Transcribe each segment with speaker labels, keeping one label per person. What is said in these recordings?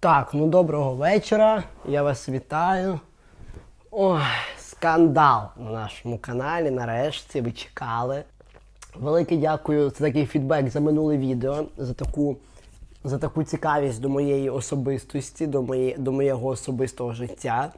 Speaker 1: Так, ну доброго вечора. Я вас вітаю. Ой, скандал на нашому каналі. Нарешті ви чекали. Велике дякую за такий фідбек за минуле відео, за таку, за таку цікавість до моєї особистості, до, моєї, до моєго особистого життя.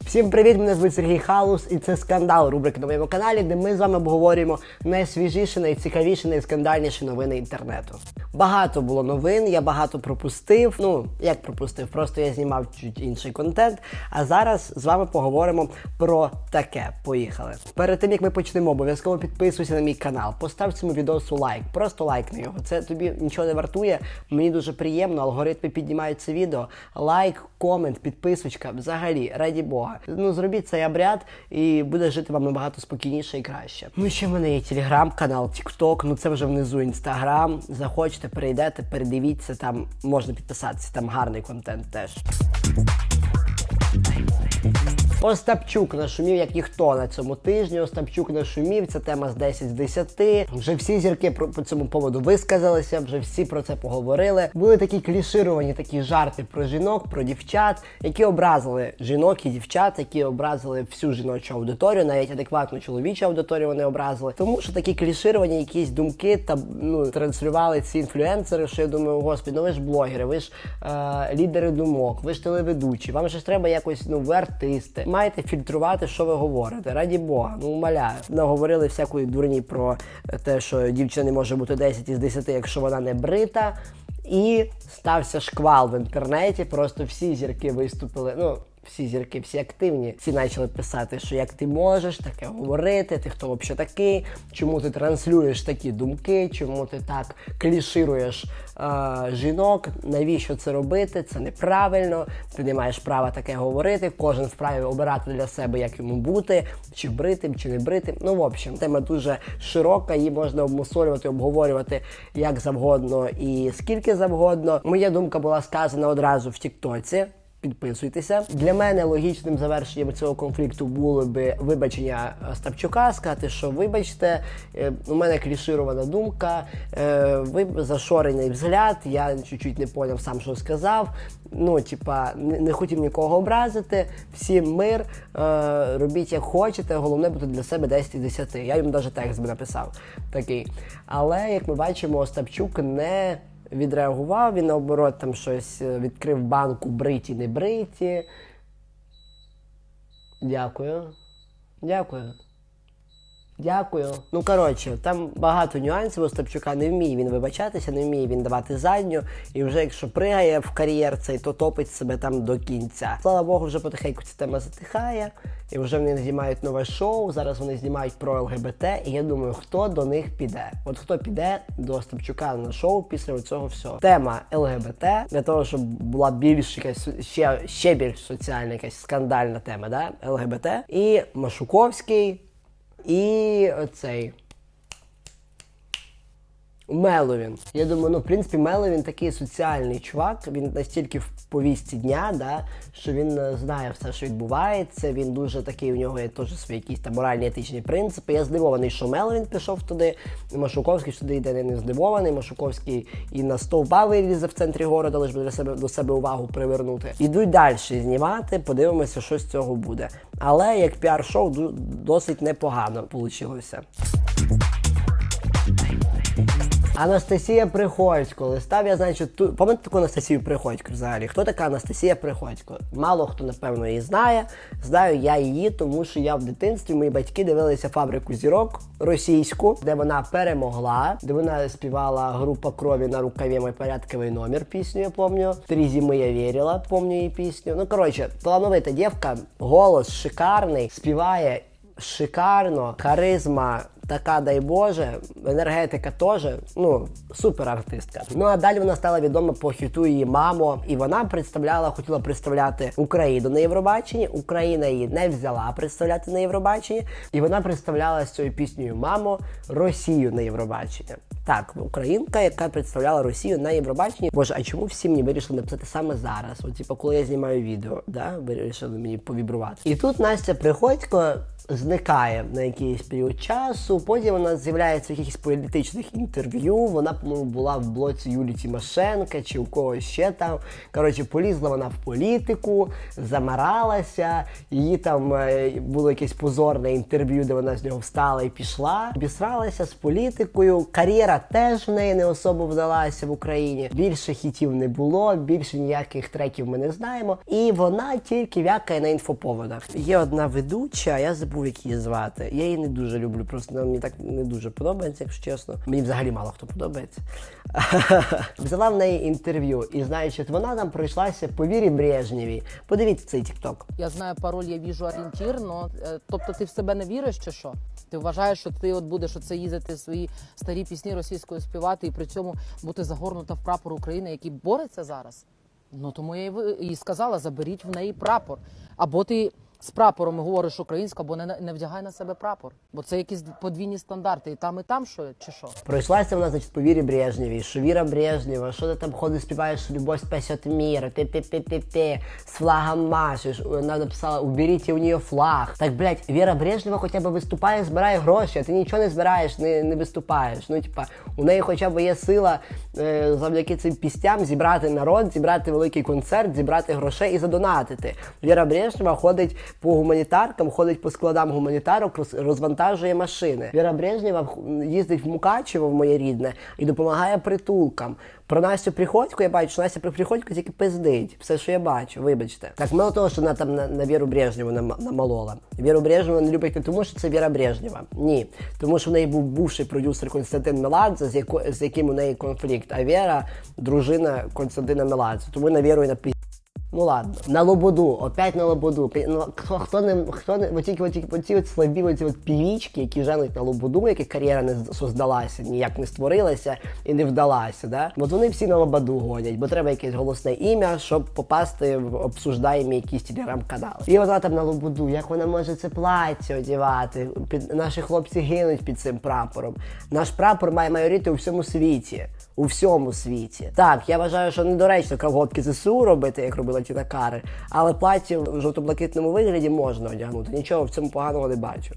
Speaker 1: Всім привіт! Мене звуть Сергій Халус, і це скандал рубрика на моєму каналі, де ми з вами обговорюємо найсвіжіші, найцікавіші, найскандальніші новини інтернету. Багато було новин, я багато пропустив. Ну як пропустив, просто я знімав чуть інший контент. А зараз з вами поговоримо про таке. Поїхали. Перед тим як ми почнемо, обов'язково підписуйся на мій канал, постав цьому відосу лайк, просто лайкни його. Це тобі нічого не вартує. Мені дуже приємно, алгоритми піднімають це відео. Лайк, комент, підписочка. Взагалі, раді Бога. Ну зробіть цей обряд і буде жити вам набагато спокійніше і краще. Ну ще в мене є телеграм-канал, Тікток, ну це вже внизу інстаграм. Захочете, перейдете, передивіться, там можна підписатися, там гарний контент теж. Остапчук нашумів, як ніхто на цьому тижні. Остапчук нашумів, це тема з 10 з 10. Вже всі зірки про по цьому поводу висказалися, вже всі про це поговорили. Були такі клішировані такі жарти про жінок, про дівчат, які образили жінок і дівчат, які образили всю жіночу аудиторію, навіть адекватну чоловічу аудиторію вони образили. Тому що такі клішировані якісь думки та ну транслювали ці інфлюенсери, що я думаю, господи, ну ви ж блогери, ви ж е, лідери думок, ви ж телеведучі, вам ж треба якось, ну ви артисти. Маєте фільтрувати, що ви говорите. Раді Бога, ну умоляю. Наговорили всякої дурні про те, що дівчина не може бути 10 із 10, якщо вона не брита. І стався шквал в інтернеті. Просто всі зірки виступили. Ну, всі зірки, всі активні. Всі почали писати, що як ти можеш таке говорити, ти хто взагалі такий, чому ти транслюєш такі думки, чому ти так клішируєш е, жінок, навіщо це робити? Це неправильно, ти не маєш права таке говорити. Кожен вправі обирати для себе, як йому бути, чи бритим, чи не бритим. Ну, в общем, тема дуже широка, її можна обмусолювати, обговорювати як завгодно і скільки завгодно. Моя думка була сказана одразу в Тіктоці. Підписуйтеся. Для мене логічним завершенням цього конфлікту було би вибачення Ставчука, сказати, що вибачте, е, у мене кліширована думка, е, ви зашорений взгляд, я чуть-чуть не поняв сам, що сказав. Ну, типа, не, хотів нікого образити, всім мир, е, робіть як хочете, головне бути для себе 10 із 10. Я їм навіть текст би написав такий. Але як ми бачимо, Остапчук не відреагував, він наоборот там щось е, відкрив банку бриті, не бриті. Дякую. Дякую. Дякую. Ну коротше, там багато нюансів Остапчука не вміє він вибачатися, не вміє він давати задню. І вже якщо пригає в кар'єрце, то топить себе там до кінця. Слава Богу, вже потихеньку ця тема затихає, і вже вони знімають нове шоу. Зараз вони знімають про ЛГБТ. І я думаю, хто до них піде. От хто піде до Остапчука на шоу після цього всього. Тема ЛГБТ для того, щоб була більш якась ще, ще більш соціальна якась скандальна тема, да? ЛГБТ. І Машуковський. І оцей. Меловін. Я думаю, ну в принципі, Меловін такий соціальний чувак. Він настільки в повісті дня, да, що він е, знає все, що відбувається. Він дуже такий, у нього є теж свої якісь там моральні етичні принципи. Я здивований, що Меловін пішов туди. Машуковський сюди йде не, здивований. Машуковський і на стовпа вилізе в центрі города, лише для себе до себе увагу привернути. Ідуть далі знімати, подивимося, що з цього буде. Але як піар-шоу досить непогано вийшло. Анастасія Приходько. Листав я, значить, ту... пам'ятаєте таку Анастасію Приходько взагалі? Хто така Анастасія Приходько? Мало хто, напевно, її знає. Знаю я її, тому що я в дитинстві, мої батьки дивилися фабрику зірок російську, де вона перемогла, де вона співала група крові на рукаві мой порядковий номер пісню, я пам'ятаю. Три зими я вірила, пам'ятаю її пісню. Ну, коротше, талановита дівка, голос шикарний, співає шикарно, харизма така, дай Боже, енергетика теж, ну, супер артистка. Ну а далі вона стала відома по хіту її мамо, і вона представляла, хотіла представляти Україну на Євробаченні. Україна її не взяла представляти на Євробаченні, і вона представляла з цією піснею Мамо Росію на Євробаченні. Так, українка, яка представляла Росію на Євробаченні. Боже, а чому всі мені вирішили написати саме зараз? От, типу, коли я знімаю відео, да, вирішили мені повібрувати. І тут Настя Приходько зникає на якийсь період часу. Потім вона з'являється в якихось політичних інтерв'ю. Вона, по-моєму, була в блоці Юлії Тимошенка чи у когось ще там. Коротше, полізла вона в політику, замаралася. Її там е, було якесь позорне інтерв'ю, де вона з нього встала і пішла. Обісралася з політикою. Кар'єра теж в неї не особо вдалася в Україні. Більше хітів не було, більше ніяких треків ми не знаємо. І вона тільки вякає на інфоповодах. Є одна ведуча, я забув, як її звати. Я її не дуже люблю, просто мені так не дуже подобається, якщо чесно. Мені взагалі мало хто подобається. Взяла в неї інтерв'ю, і значить, вона там пройшлася по вірі Брежнєвій. Подивіться цей тікток.
Speaker 2: Я знаю пароль, я віжу орієнтір, но е, тобто ти в себе не віриш чи що? Ти вважаєш, що ти от будеш оце їздити свої старі пісні російською співати і при цьому бути загорнута в прапор України, який бореться зараз? Ну тому я і сказала: заберіть в неї прапор. Або ти з прапором говориш українською, або не, не вдягай на себе прапор. Бо це якісь подвійні стандарти. І там, і там що чи що?
Speaker 1: Пройшлася вона, значить, по вірі Брежнєвій, що Віра Брежнєва, що ти там ходиш, співаєш, любов спасет мир, ти ти ти ти ти з флагом машеш. Вона написала, уберіть у нее флаг. Так, блядь, Віра Брежнєва хоча б виступає, збирає гроші, а ти нічого не збираєш, не, не виступаєш. Ну, типа, у неї хоча б є сила е, завдяки цим пістям зібрати народ, зібрати великий концерт, зібрати грошей і задонатити. Віра Брежнєва ходить по гуманітаркам, ходить по складам гуманітарок, розвантажує машини. Віра Брежнєва їздить в Мукачево, в моє рідне, і допомагає притулкам. Про Настю Приходько я бачу, що Настя Приходько тільки пиздить. Все, що я бачу, вибачте. Так, мало того, що вона там на, на Віру Брежнєву нам- намолола. Віру Брежнєву не любить не тому, що це Віра Брежнєва. Ні. Тому що в неї був бувший продюсер Константин Меладзе, з, яко, з яким у неї конфлікт. А Віра дружина Константина Меладзе. Тому на Віру і напи... Ну ладно, на лободу, опять на лободу. Ну, хто, хто не хто не оті, оті, оці от слабі оці от півічки, які женуть на лободу, яких кар'єра не создалася, ніяк не створилася і не вдалася. Да? От вони всі на лободу гонять, бо треба якесь голосне ім'я, щоб попасти в обсуждаємі якісь телеграм-канали. І вона там на лободу, як вона може це плаття одягати? Під наші хлопці гинуть під цим прапором. Наш прапор має майорити у всьому світі. У всьому світі. Так, я вважаю, що недоречно колготки ЗСУ робити, як робила Тіна Кари, але плаття в жовто-блакитному вигляді можна одягнути. Нічого в цьому поганого не бачу.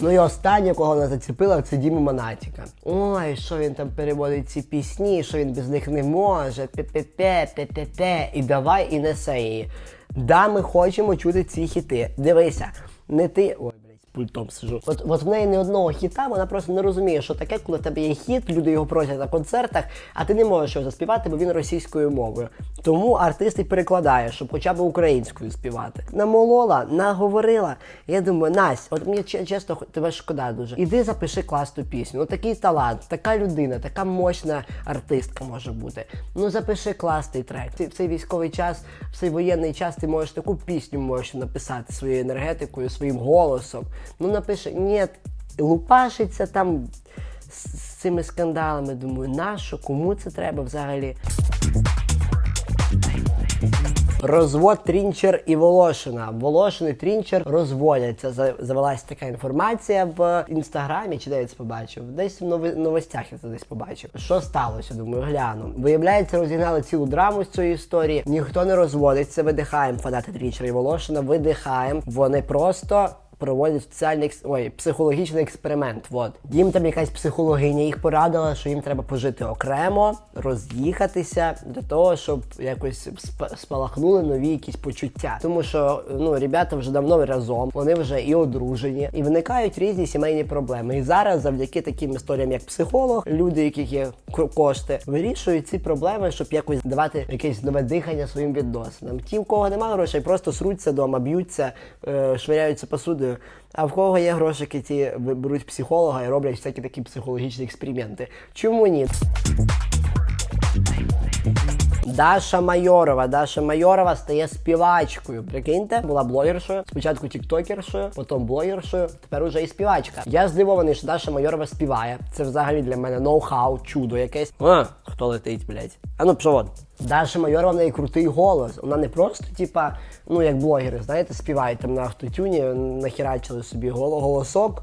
Speaker 1: Ну і останнє, кого вона зацепила, це Діма Монатіка. Ой, що він там переводить ці пісні, що він без них не може. Пе-пе-пе, пе-пе-пе. І давай і несе її. Да, ми хочемо чути ці хіти. Дивися, не ти. Ой, пультом сижу. От, от в неї не одного хіта, вона просто не розуміє, що таке, коли в тебе є хіт, люди його просять на концертах, а ти не можеш його заспівати, бо він російською мовою. Тому артист і перекладає, щоб хоча б українською співати. Намолола, наговорила. Я думаю, Настя, от мені че- чесно, тебе шкода дуже. Іди запиши класну пісню. Ну такий талант, така людина, така мощна артистка може бути. Ну запиши класний трек. Ти- В цей військовий час, в цей воєнний час ти можеш таку пісню можеш написати своєю енергетикою, своїм голосом. Ну напиши, ні, лупашиться там з, цими скандалами. Думаю, нащо, кому це треба взагалі? Розвод Трінчер і Волошина. Волошин і Трінчер розводяться. За- Завелась така інформація в інстаграмі, чи де я це побачив? Десь в новостях я це десь побачив. Що сталося? Думаю, гляну. Виявляється, розігнали цілу драму з цієї історії. Ніхто не розводиться, видихаємо фанати Трінчера і Волошина, видихаємо. Вони просто. Проводять соціальний ой, психологічний експеримент. Вот. Їм там якась психологиня їх порадила, що їм треба пожити окремо, роз'їхатися для того, щоб якось сп- спалахнули нові якісь почуття. Тому що ну ребята вже давно разом, вони вже і одружені, і виникають різні сімейні проблеми. І зараз, завдяки таким історіям, як психолог, люди, яких є кошти, вирішують ці проблеми, щоб якось давати якесь нове дихання своїм відносинам. Ті, в кого немає грошей, просто сруться вдома, б'ються, е, швиряються посудою. А в кого є грошики, ті беруть психолога і роблять всякі такі психологічні експерименти. Чому ні? Даша Майорова. Даша Майорова стає співачкою. Прикиньте, була блогершою, спочатку тіктокершою, потім блогершою, тепер уже і співачка. Я здивований, що Даша Майорова співає. Це взагалі для мене ноу-хау, чудо якесь. А, хто летить, блядь? А ну пішов. Даша Майорова в неї крутий голос. Вона не просто, типа, ну як блогери, знаєте, співають там на автотюні, нахерачили собі голосок,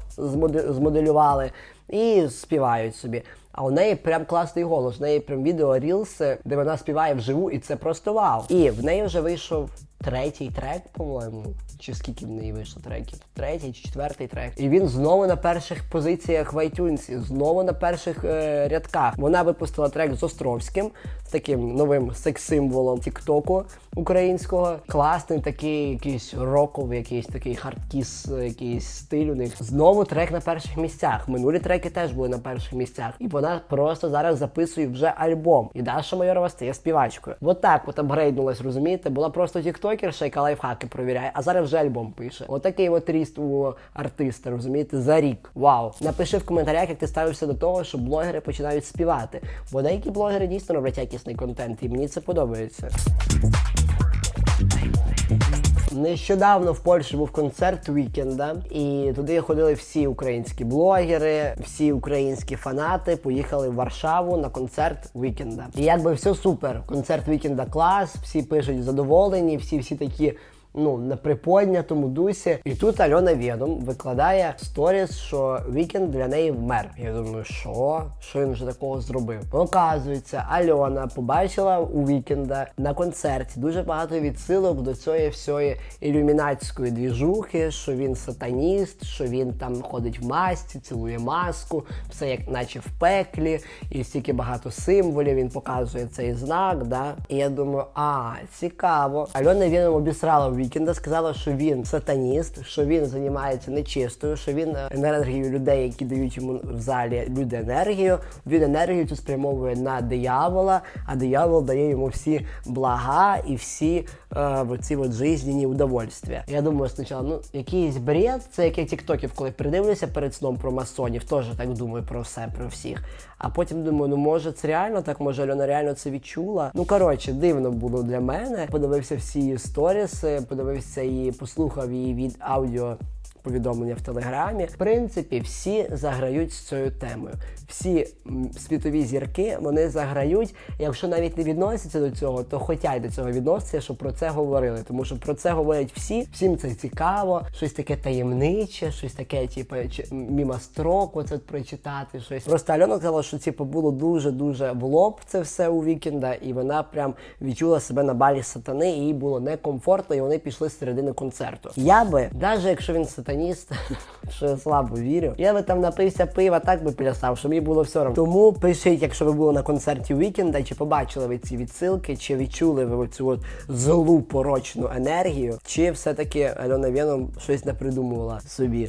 Speaker 1: змоделювали. і співають собі. А у неї прям класний голос. У неї прям відео рілси, де вона співає вживу, і це просто вау. І в неї вже вийшов третій трек, по-моєму. Чи скільки в неї вийшло треків? Третій чи четвертий трек. І він знову на перших позиціях в iTunes, знову на перших е, рядках. Вона випустила трек з Островським, з таким новим секс-символом Тіктоку українського. Класний такий якийсь роковий, якийсь такий хардкіс, якийсь стиль у них. Знову трек на перших місцях. Минулі треки теж були на перших місцях. І вона просто зараз записує вже альбом. І Даша Майорова стає співачкою. От от апгрейднулась, розумієте? Була просто тіктокерша, яка лайфхаки провіряє, а зараз вже альбом пише. Отакий от ріст у артиста, розумієте, за рік. Вау. Напиши в коментарях, як ти ставишся до того, що блогери починають співати. Бо деякі блогери дійсно роблять якісний контент, і мені це подобається. Нещодавно в Польщі був концерт Вікенда, і туди ходили всі українські блогери, всі українські фанати поїхали в Варшаву на концерт Вікенда. І якби все супер. Концерт Вікенда клас, всі пишуть задоволені, всі всі такі. Ну, на приподнятому дусі. І тут Альона Відом викладає сторіс, що вікенд для неї вмер. Я думаю, що? Що він вже такого зробив? Оказується, Альона побачила у вікенда на концерті дуже багато відсилок до цієї всієї ілюмінатської двіжухи, що він сатаніст, що він там ходить в масці, цілує маску, все як наче в пеклі, і стільки багато символів. Він показує цей знак. Да? І я думаю, а цікаво. Альона Відом обісрала в вікенда, сказала, що він сатаніст, що він займається нечистою, що він е, енергію людей, які дають йому в залі люди енергію. Він енергію цю спрямовує на диявола, а диявол дає йому всі блага і всі е, ці от жизненні удовольствия. Я думаю, спочатку, ну якийсь бред, це як я тіктоків, коли придивлюся перед сном про масонів, теж так думаю про все, про всіх. А потім думаю, ну може це реально так, може Альона реально це відчула. Ну коротше, дивно було для мене. Подивився всі її сторіси, подивився її, послухав її від аудіо. Повідомлення в телеграмі. В принципі, всі заграють з цією темою. Всі світові зірки вони заграють. Якщо навіть не відносяться до цього, то хочуть до цього відносяться, щоб про це говорили. Тому що про це говорять всі, всім це цікаво, щось таке таємниче, щось таке, типу, міма строк, оце прочитати щось. Просто Альона сказала, що типу, було дуже дуже в лоб це все у вікенда, і вона прям відчула себе на балі сатани, і їй було некомфортно, і вони пішли з середини концерту. Я би, навіть якщо він сатаніст, що я слабо вірю, я би там напився пива, так би плясав, що мені було все одно. Тому пишіть, якщо ви були на концерті вікенда, чи побачили ви ці відсилки, чи відчули ви цю от злу порочну енергію, чи все-таки Альона Веном щось не придумувала собі.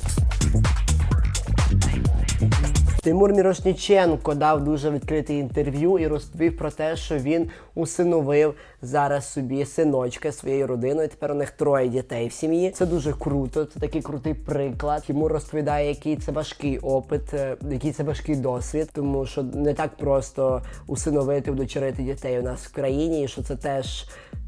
Speaker 1: Тимур Мірошніченко дав дуже відкрите інтерв'ю і розповів про те, що він усиновив зараз собі синочка своєю родиною. Тепер у них троє дітей в сім'ї. Це дуже круто. Це такий крутий приклад. Тимур розповідає, який це важкий опит, е, який це важкий досвід, тому що не так просто усиновити, удочерити дітей у нас в країні, і що це теж.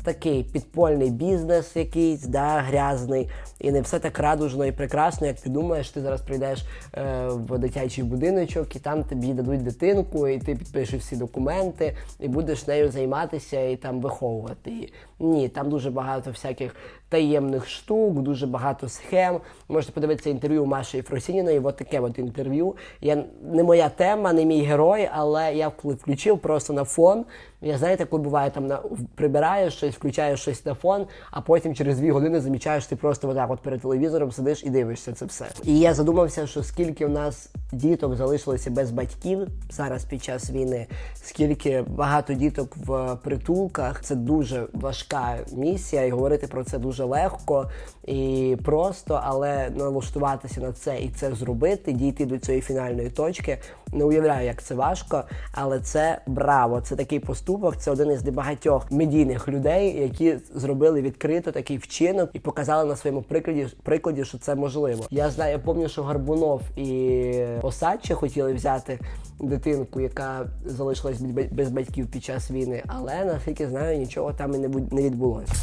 Speaker 1: Такий підпольний бізнес якийсь, да, грязний, і не все так радужно і прекрасно, як ти думаєш, ти зараз прийдеш е, в дитячий будиночок, і там тобі дадуть дитинку, і ти підпишеш всі документи, і будеш нею займатися і там виховувати її. Ні, там дуже багато всяких таємних штук, дуже багато схем. Можете подивитися інтерв'ю Маші Єфросініної, от таке от інтерв'ю. Я не моя тема, не мій герой, але я коли включив просто на фон. Я знаєте, коли буває там на прибираєш щось, включаєш щось на фон, а потім через дві години замічаєш, ти просто отак от перед телевізором сидиш і дивишся це все. І я задумався, що скільки в нас діток залишилося без батьків зараз під час війни, скільки багато діток в притулках. Це дуже важка місія, і говорити про це дуже легко і просто, але налаштуватися на це і це зробити, дійти до цієї фінальної точки. Не уявляю, як це важко, але це браво. Це такий поступок. Це один із небагатьох медійних людей, які зробили відкрито такий вчинок і показали на своєму прикладі, прикладі, що це можливо. Я знаю, я пам'ятаю, що Гарбунов і Осадче хотіли взяти дитинку, яка залишилась без- батьків під час війни, але наскільки знаю, нічого там і не відбулося.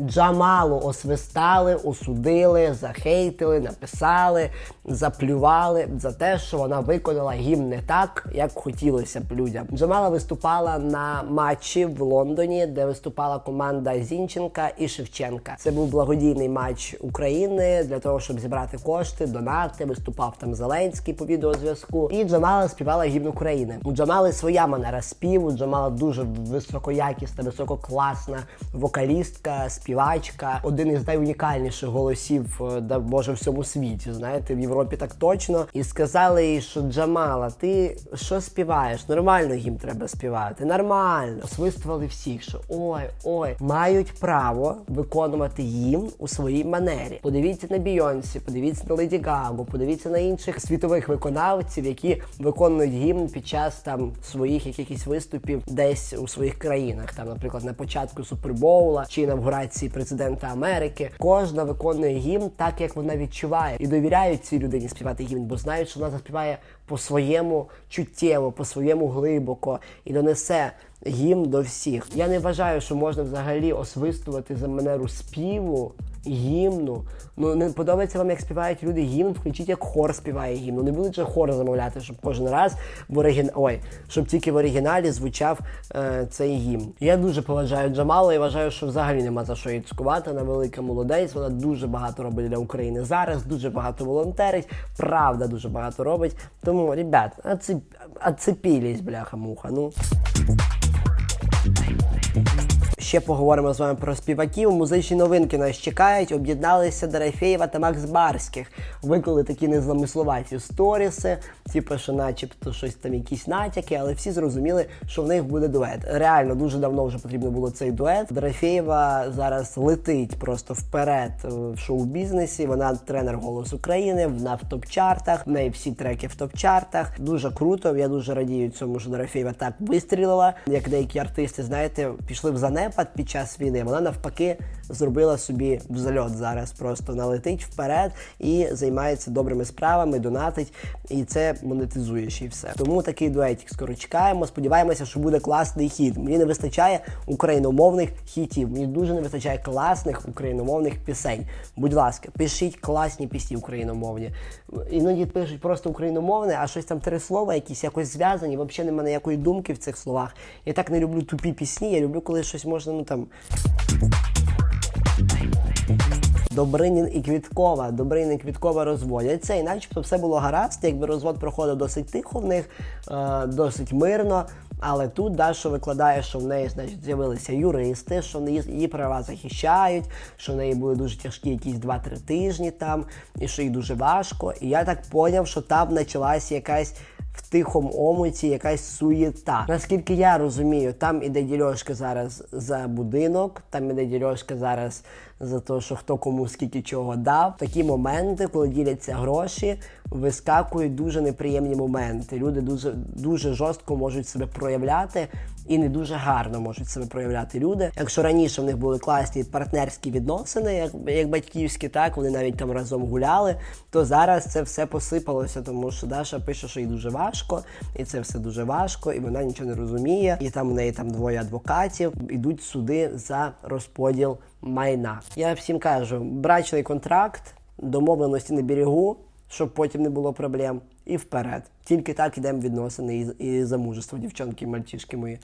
Speaker 1: Джамалу освистали, осудили, захейтили, написали заплювали за те, що вона виконала гімн не так, як хотілося б людям. Джамала виступала на матчі в Лондоні, де виступала команда Зінченка і Шевченка. Це був благодійний матч України для того, щоб зібрати кошти, донати. Виступав там Зеленський по відеозв'язку. І Джамала співала гімн України. У Джамали своя манера співу. Джамала дуже високоякісна, висококласна вокалістка, співачка, один із найунікальніших голосів, е, да може всьому світі. Знаєте, в Європі так точно. І сказали їй, що Джамала, ти що співаєш? Нормально їм треба співати. Нормально. Свистували всіх, що ой, ой, мають право виконувати гімн у своїй манері. Подивіться на Бійонсі, подивіться на Леді Гагу, подивіться на інших світових виконавців, які виконують гімн під час там своїх якихось виступів десь у своїх країнах. Там, наприклад, на початку Супербоула чи інавгурації президента Америки. Кожна виконує гімн так, як вона відчуває, і довіряють цій людині співати гімн, бо знають, що вона заспіває по-своєму чуттєво, по-своєму глибоко і донесе гімн до всіх. Я не вважаю, що можна взагалі освистувати за манеру співу. Гімну. Ну не подобається вам, як співають люди гімн, включіть, як хор співає гімн. Ну не будуть же хор замовляти, щоб кожен раз в оригін... Ой, щоб тільки в оригіналі звучав е, цей гімн. Я дуже поважаю Джамалу і вважаю, що взагалі нема за що її цькувати. Вона велика молодець. Вона дуже багато робить для України зараз, дуже багато волонтерить, правда, дуже багато робить. Тому, ребят, оцеп... оцепілись, бляха-муха. Ну. Ще поговоримо з вами про співаків. Музичні новинки нас чекають. Об'єдналися Дорофєєва та Макс Барських. Виклали такі незамисловаті сторіси, типу, що начебто щось там якісь натяки, але всі зрозуміли, що в них буде дует. Реально дуже давно вже потрібно було цей дует. Дорофєєва зараз летить просто вперед е, в шоу-бізнесі. Вона тренер голос України, вона в топ-чартах. В неї всі треки в топ-чартах. Дуже круто. Я дуже радію цьому, що Дорофєєва так вистрілила. Як деякі артисти, знаєте, пішли в занепад під час війни. Вона навпаки зробила собі взальот зараз. Просто налетить вперед і займається добрими справами, донатить, і це монетизує ще й все. Тому такий дуетик скоро чекаємо. Сподіваємося, що буде класний хіт. Мені не вистачає україномовних хітів. Мені дуже не вистачає класних україномовних пісень. Будь ласка, пишіть класні пісні україномовні. Іноді пишуть просто україномовне, а щось там три слова, якісь якось зв'язані. Взагалі немає ніякої думки в цих словах. Я так не люблю тупі пісні. Я люблю, коли щось можна, ну там. Добринін і Квіткова. Добринін і Квіткова розводяться, і начебто все було гаразд, якби розвод проходив досить тихо в них, е, досить мирно. Але тут Даша викладає, що в неї значить, з'явилися юристи, що її, її права захищають, що в неї були дуже тяжкі якісь 2-3 тижні там, і що їй дуже важко. І я так поняв, що там почалась якась в тихому омуті якась суєта. Наскільки я розумію, там іде дільошка зараз за будинок, там іде дільошка зараз за те, що хто кому скільки чого дав. Такі моменти, коли діляться гроші, вискакують дуже неприємні моменти. Люди дуже дуже жорстко можуть себе проявляти і не дуже гарно можуть себе проявляти люди. Якщо раніше в них були класні партнерські відносини, як, як батьківські, так вони навіть там разом гуляли, то зараз це все посипалося, тому що Даша пише, що їй дуже важко, і це все дуже важко, і вона нічого не розуміє. І там у неї там двоє адвокатів ідуть суди за розподіл майна. Я всім кажу, брачний контракт, домовленості на берегу, щоб потім не було проблем. І вперед. Тільки так ідемо відносини і, і замужество, дівчонки і мальчишки мої.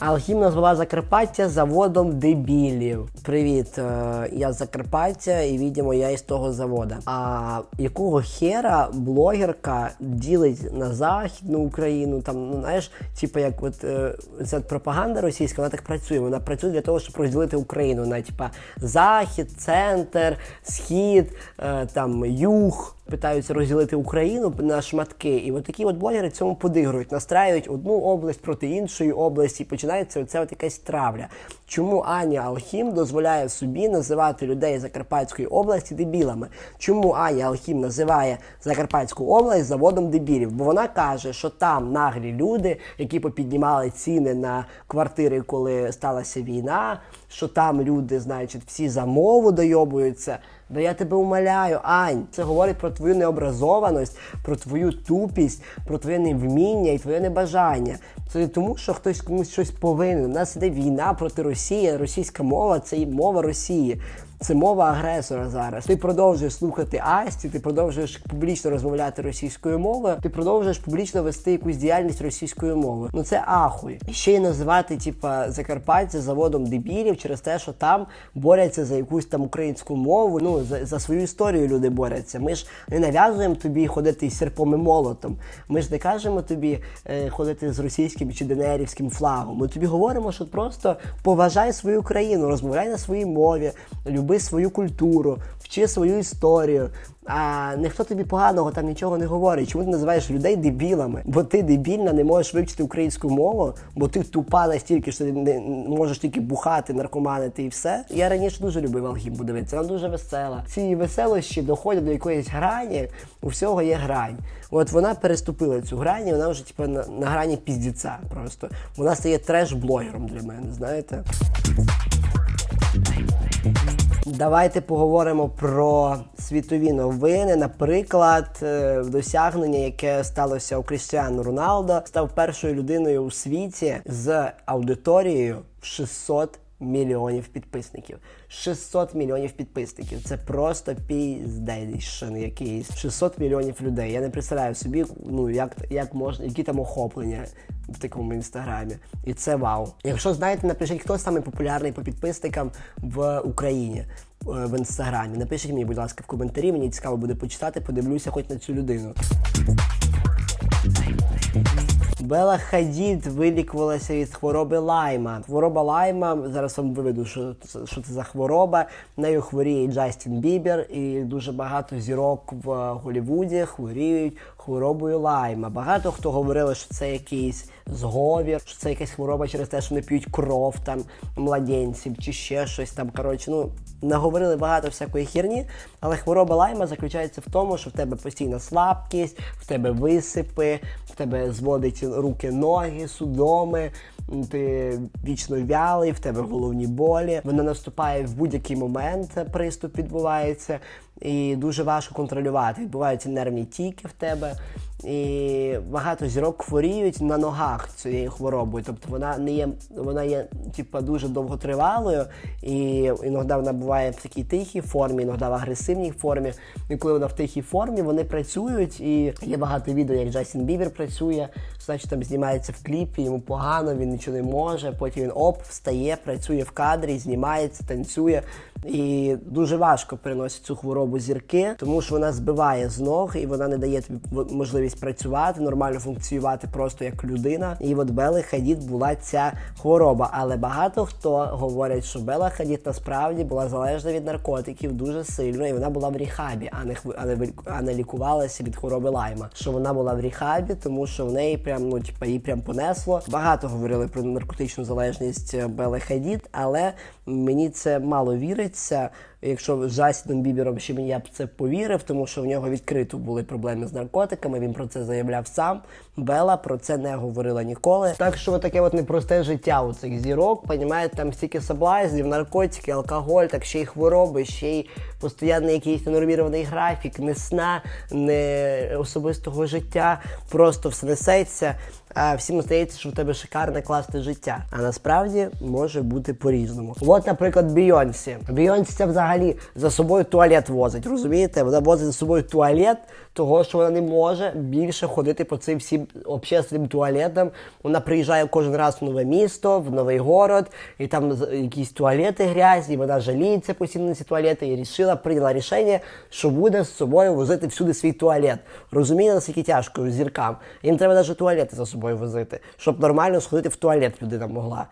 Speaker 1: Алхім назвала Закарпаття заводом дебілів. Привіт, е, я з Закарпаття і відомо я із того завода. А якого хера блогерка ділить на Західну Україну? Там, ну знаєш, типу, як от е, ця пропаганда російська, вона так працює. Вона працює для того, щоб розділити Україну. Вона, типа, захід, центр, схід, е, там юг. Питаються розділити Україну на шматки, і от такі от блогери цьому подигрують, настраюють одну область проти іншої області, і починається оця от якась травля. Чому Аня Алхім дозволяє собі називати людей Закарпатської області дебілами? Чому Аня Алхім називає Закарпатську область заводом дебілів? Бо вона каже, що там наглі люди, які попіднімали ціни на квартири, коли сталася війна, що там люди, значить, всі за мову дойобуються. Да я тебе умоляю, Ань, це говорить про твою необразованість, про твою тупість, про твоє невміння і твоє небажання. Це не тому, що хтось комусь щось повинен. У нас іде війна проти Росії, російська мова це і мова Росії. Це мова агресора зараз. Ти продовжуєш слухати Асті, ти продовжуєш публічно розмовляти російською мовою, ти продовжуєш публічно вести якусь діяльність російською мовою. Ну це ахуй. Ще й називати, типа, Закарпаття заводом дебілів через те, що там борються за якусь там українську мову. Ну за, за свою історію люди борються. Ми ж не нав'язуємо тобі ходити із серпом і молотом. Ми ж не кажемо тобі е, ходити з російським чи денерівським флагом. Ми тобі говоримо, що просто поважай свою країну, розмовляй на своїй мові, люби свою культуру, вчи свою історію. А ніхто тобі поганого там нічого не говорить. Чому ти називаєш людей дебілами? Бо ти дебільна, не можеш вивчити українську мову, бо ти тупа настільки, що ти не можеш тільки бухати, наркоманити і все. Я раніше дуже любив Алгімбу дивитися, вона дуже весела. Ці веселощі доходять до якоїсь грані, у всього є грань. От вона переступила цю грань, і вона вже типу, на, на грані піздіця просто. Вона стає треш-блогером для мене, знаєте. Давайте поговоримо про світові новини. Наприклад, е, досягнення, яке сталося у Крістіану Роналдо, став першою людиною у світі з аудиторією в 600 мільйонів підписників. 600 мільйонів підписників. Це просто піздейшин якийсь. 600 мільйонів людей. Я не представляю собі, ну як, як можна, які там охоплення в такому інстаграмі. І це вау. Якщо знаєте, напишіть, хто самий популярний по підписникам в Україні. е, В інстаграмі. Напишіть мені, будь ласка, в коментарі. Мені цікаво буде почитати, подивлюся хоч на цю людину. Бела Хадід вилікувалася від хвороби лайма. Хвороба лайма, зараз вам виведу, що, що це за хвороба. Нею хворіє Джастін Бібер, і дуже багато зірок в Голлівуді хворіють хворобою лайма. Багато хто говорили, що це якийсь зговір, що це якась хвороба через те, що не п'ють кров там младенців чи ще щось там. Коротше, ну наговорили багато всякої херні, але хвороба лайма заключається в тому, що в тебе постійна слабкість, в тебе висипи, в тебе зводить руки, ноги, судоми, ти вічно вялий, в тебе головні болі. Вона наступає в будь-який момент, приступ відбувається, і дуже важко контролювати. Відбуваються нервні тіки в тебе. І багато зірок хворіють на ногах цією хворобою. Тобто вона не є, вона є типа дуже довготривалою, і іноді вона буває в такій тихій формі, іноді в агресивній формі. І коли вона в тихій формі, вони працюють. І є багато відео, як Джастін Бібер працює, значить там знімається в кліпі, йому погано, він нічого не може. Потім він оп, встає, працює в кадрі, знімається, танцює. І дуже важко переносить цю хворобу зірки, тому що вона збиває з ног і вона не дає тобі можливість працювати, нормально функціювати просто як людина. І от Бели Хадід була ця хвороба. Але багато хто говорять, що Бела Хадід насправді була залежна від наркотиків дуже сильно, і вона була в ріхабі, а не а не, а не лікувалася від хвороби лайма. Що вона була в ріхабі, тому що в неї прям ну типа її прям понесло. Багато говорили про наркотичну залежність е, Бели Хадід, але мені це мало віриться. Якщо Джастіном Бібером ще мені я б це повірив, тому що в нього відкрито були проблеми з наркотиками. Він про це заявляв сам. Бела про це не говорила ніколи. Так що таке от непросте життя у цих зірок. Понімаєте, там стільки соблазнів, наркотики, алкоголь, так ще й хвороби, ще й постійно якийсь ненормірований графік, не сна, не особистого життя. Просто все несеться. Всім здається, що в тебе шикарне класне життя. А насправді може бути по-різному. От, наприклад, Бійонсі. Бійонсі це взагалі за собою туалет возить. Розумієте? Вона возить за собою туалет, того що вона не може більше ходити по цим всім общественним туалетам. Вона приїжджає кожен раз в нове місто, в новий город, і там якісь туалети грязні, вона жаліється постійно на ці туалети і рішила, прийняла рішення, що буде з собою возити всюди свій туалет. Розумієте, наскільки тяжко зіркам. Їм треба навіть туалети за собою возити, щоб нормально сходити в туалет людина могла.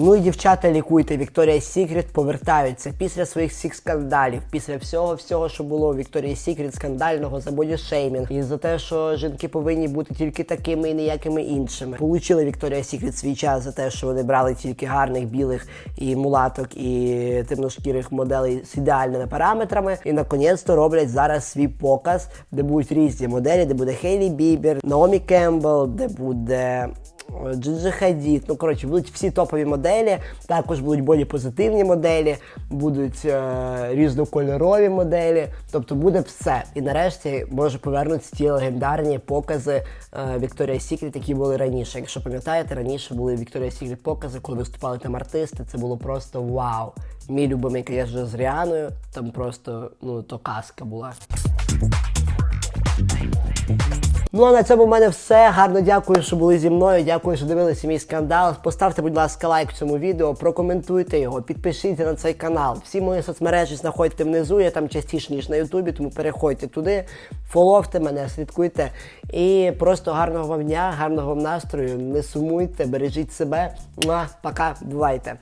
Speaker 1: Ну і дівчата лікуйте. Вікторія Сікрет повертаються після своїх всіх скандалів, після всього всього, що було у Вікторії Сікрет, скандального за бодішеймінг, і за те, що жінки повинні бути тільки такими і ніякими іншими. Получила Вікторія Сікрет свій час за те, що вони брали тільки гарних білих і мулаток, і темношкірих моделей з ідеальними параметрами. І наконець-то роблять зараз свій показ, де будуть різні моделі, де буде Хейлі Бібер, Наомі Кембл, де буде Джиджи Хадід. Ну, коротше, будуть всі топові моделі, також будуть бодіпозитивні моделі, будуть е, різнокольорові моделі. Тобто буде все. І нарешті може повернутися ті легендарні покази е, Victoria's Secret, які були раніше. Якщо пам'ятаєте, раніше були Victoria's Secret покази, коли виступали там артисти. Це було просто вау. Мій любимий, звісно, з Ріаною. Там просто ну то казка була. Ну а на цьому в мене все. Гарно дякую, що були зі мною. Дякую, що дивилися мій скандал. Поставте, будь ласка, лайк цьому відео, прокоментуйте його, підпишіться на цей канал. Всі мої соцмережі знаходьте внизу. Я там частіше ніж на Ютубі, тому переходьте туди, фоловте мене, слідкуйте. І просто гарного вам дня, гарного вам настрою. Не сумуйте, бережіть себе. Муа, Пока, бувайте.